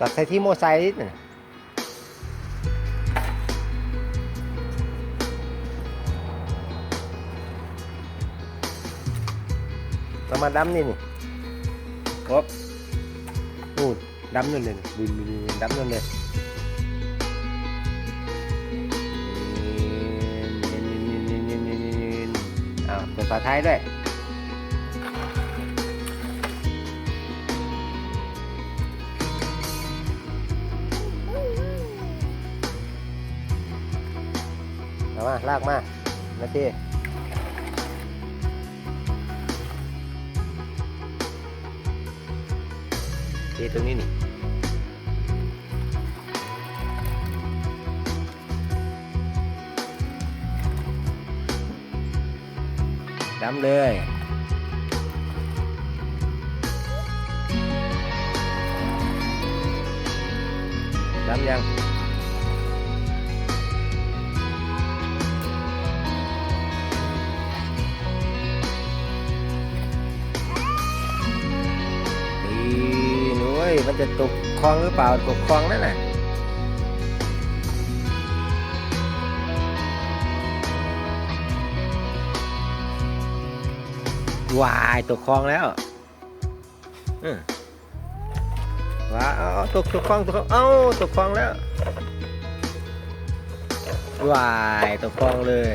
ตัดใส่ที่โมไซค์นิดหน่อยเรามาดำนี่นี่ครบนู่นดำนั่นเลยบินบินบินดำนั่นเลยนี่นี่นี่นี่นี่นี่นี่อ้าวเปิดฝาท้ายด้วย มาลากมานาทีทีตรงนี้นี่ดำเลยดำยัง มันจะตกคลองหรือเปล่าตกคลองนั่นน่ะวายตกคลองแล้วอืมว้าวเอาตกตกคลองตกคลองเอ้าตกคลองแล้ววายตกคลองเลย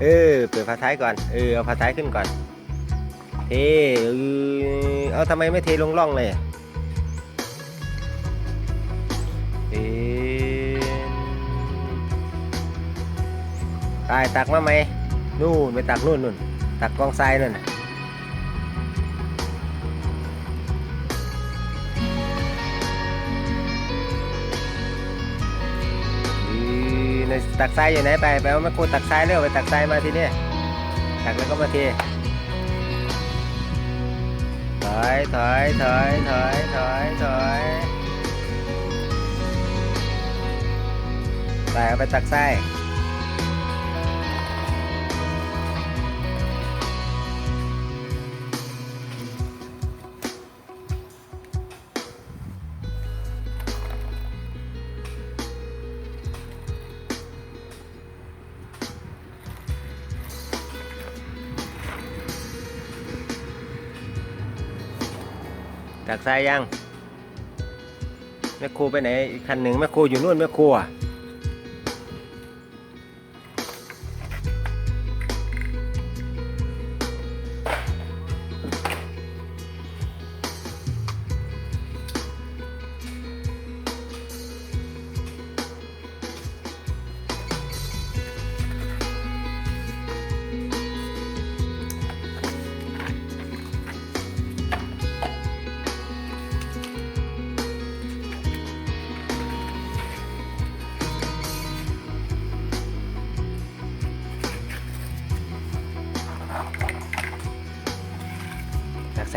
เออ เปิดฝาท้ายก่อน เออ เอาฝาท้ายขึ้นก่อน เทเออเอาทำไมไม่เทลงร่องเลยเอตายตักมาไหมนู่นไปตักนู่นนู่นตักกองทรายนั่น ตักทรายอยู่ไหนไปไปเอาแม่โครตักทรายเร็วไปตักทรายมาทีนี้ตักแล้วก็มาเทถอยถอยถอยถอยถอยถอยไปเอาไปตักทราย จากทรายยังแม่ครูไปไหนอีกคันหนึ่งแม่ครูอยู่นู่นแม่ครูอะ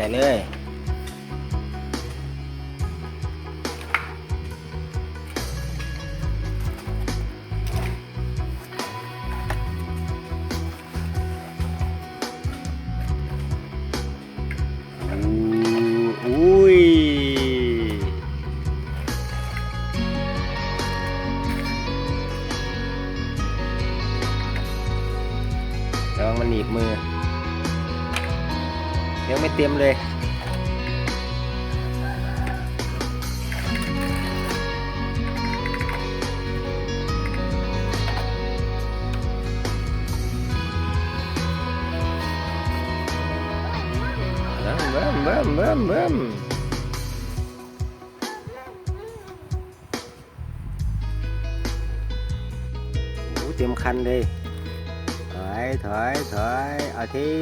ใส่เลยอู้อุ้ยระวังมันหนีบมือ ยังไม่เตรียมเลยเบิ่มเบิ่มเบิ่มเบิ่มเบิ่มโอ้เต็มคันเลยไป ถอยถอยเอาที่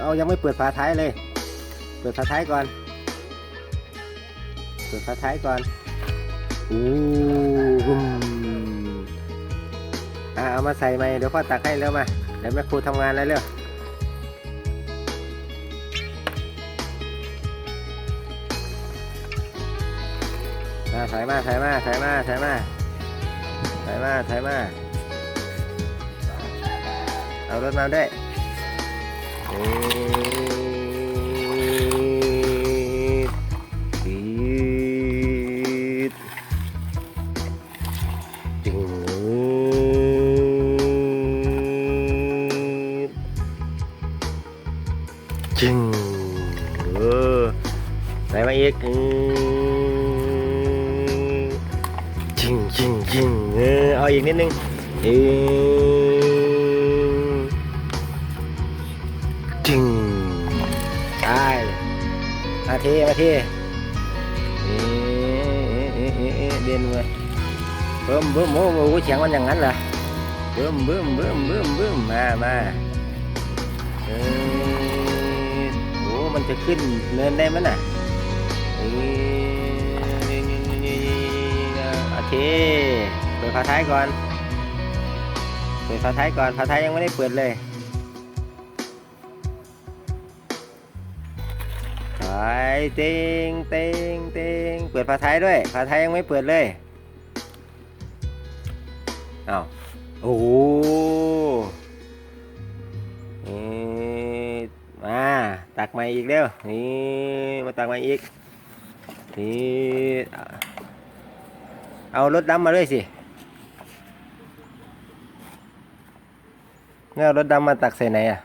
เอายังไม่เปิดฝาท้ายเลย เปิดฝาท้ายก่อน เปิดฝาท้ายก่อนอู้หึมอะเอามาใส่ไหมเดี๋ยวพ่อตักให้แล้วมาเดี๋ยวแม่ครูทำงานแล้วเร็วมาถ่ายมาถ่ายมาถ่ายมาถ่ายมาถ่ายมาถ่ายมา เอารถมาด้วยอีดอีดจึงจึงเออไหนมาอีกอืมจึงจึงจึงเออเอาอีกนิดนึงอีจึ ทีมาทีเอ๊ะเอ๊ะเอ๊ะเด่นเว้ยเบิ่มเบิ่มโอ้โหเสียงมันอย่างนั้นเหรอเบิ่มเบิ่มเบิ่มเบิ่มเบิ่มมามาเออโอ้มันจะขึ้นเนินได้มั้ยน่ะเออโอเคเปิดฝาท้ายก่อน เปิดฝาท้ายก่อนฝาท้ายยังไม่ได้เปิดเลย เต็งเต็งเต็งเปิดฝาไทยด้วยฝาไทยยังไม่เปิดเลยอ้าวโอ้โหนี่มาตักมาอีกเร็วนี่มาตักมาอีกนี่เอารถดำมาด้วยสิเงเอารถดำมาตักใส่ไหนอะ